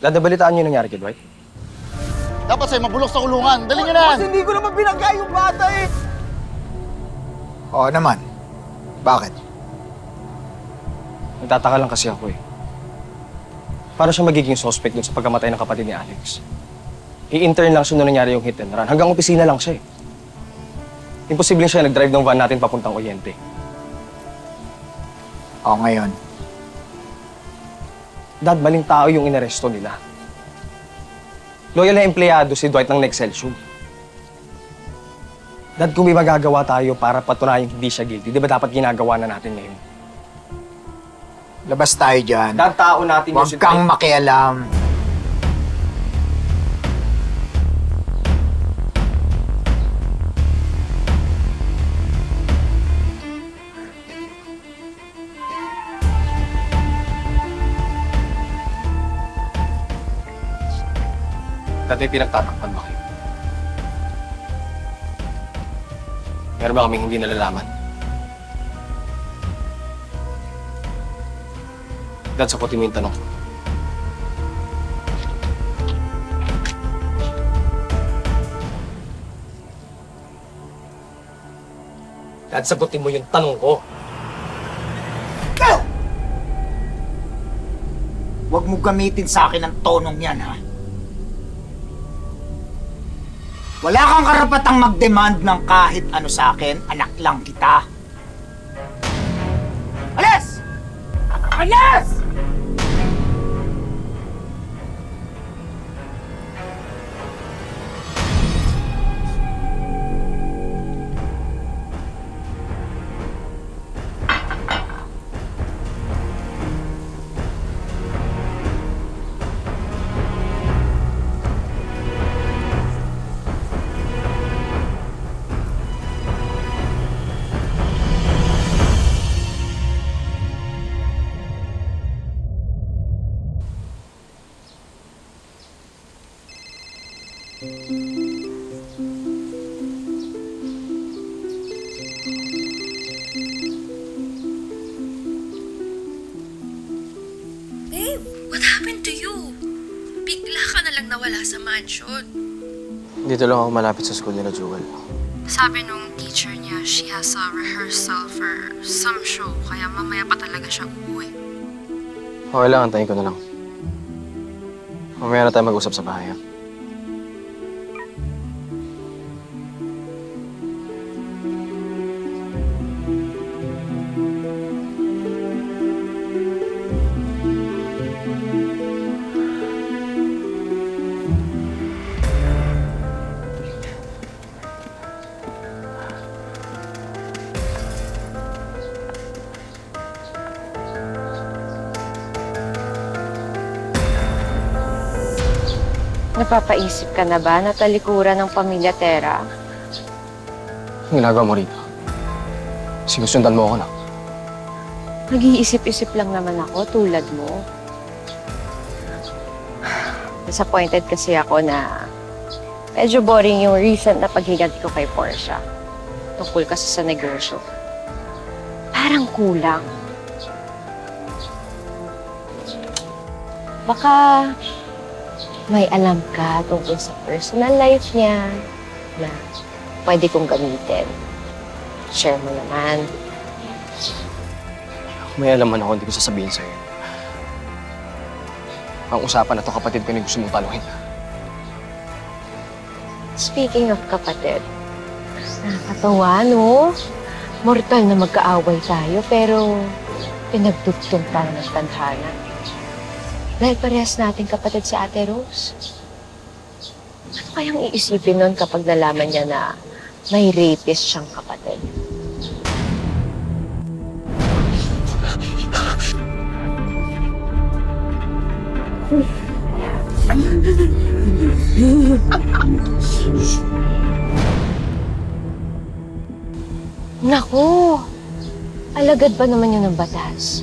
Dadabalitaan niyo yung nangyari kay Dwight? Dapat sa'yo mabulok sa kulungan. Dali nyo na yan! hindi ko naman binagay yung bata eh. Oo naman. Bakit? Nagtataka lang kasi ako eh. Paano siya magiging suspect dun sa pagkamatay ng kapatid ni Alex? I-intern lang siya nung nangyari yung hit and run. Hanggang opisina lang siya eh. Imposible siya nag-drive ng van natin papuntang Oriente. Oo ngayon. Dad, maling tao yung inaresto nila. Loyal na empleyado si Dwight ng Nexcelsior. Dad, kung may magagawa tayo para patunayang hindi siya guilty, di ba dapat ginagawa na natin ngayon? Labas tayo dyan. Dad, tao natin yung Huwag si kang Dwight. makialam. May pinagtatakpan ba kayo? Meron ba kaming hindi nalalaman? Sagutin mo yung tanong. Dad, sagutin mo yung tanong ko. Huwag mo gamitin sa akin ang tonong yan, ha? Wala kang karapatang mag-demand ng kahit ano sa akin. Anak lang kita. Alis! Alis! Babe, what happened to you? Bigla ka na lang nawala sa mansion. Dito lang ako malapit sa school nila, Jewel. Sabi nung teacher niya, she has a rehearsal for some show, kaya mamaya pa talaga siya uuwi. Okay lang, antayin ko na lang. Mamaya na tayo mag-usap sa bahay. ha? Napapaisip ka na ba na talikuran ng pamilya Tera? Anong ginagawa mo rito? Sinusundan mo ako na. Nag-iisip-isip lang naman ako tulad mo. Disappointed kasi ako na medyo boring yung recent na paghiganti ko kay Portia. Tungkol kasi sa negosyo. Parang kulang. Baka may alam ka tungkol sa personal life niya na pwede kong gamitin. Share mo naman. May alam man ako, hindi ko sasabihin sa'yo. Ang usapan na to kapatid ko na gusto mong taluhin. Speaking of kapatid, nakakatawa, no? Mortal na magkaaway tayo, pero pinagdugtong tayo ng tadhana. Dahil parehas nating kapatid si Ate Rose. Ano kayang iisipin nun kapag nalaman niya na may rapist siyang kapatid? Naku! Alagad ba naman yun ng batas?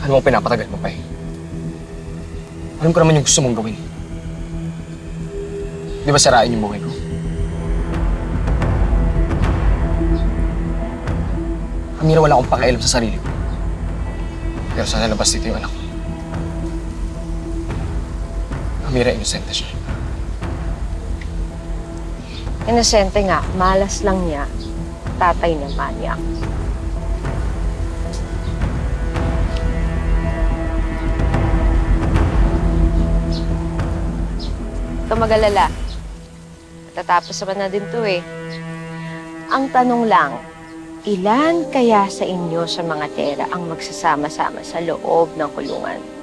Ano mo pinapatagal mo pa eh? Alam ko naman yung gusto mong gawin. Di ba sarain yung buhay ko? Amira, wala akong pakialam sa sarili ko. Pero sana labas dito yung anak ko. Amira, inosente siya. Inosente nga, malas lang niya. Tatay na manyak. Ito mag-alala. Tatapos naman na din to eh. Ang tanong lang, ilan kaya sa inyo sa mga tera ang magsasama-sama sa loob ng kulungan?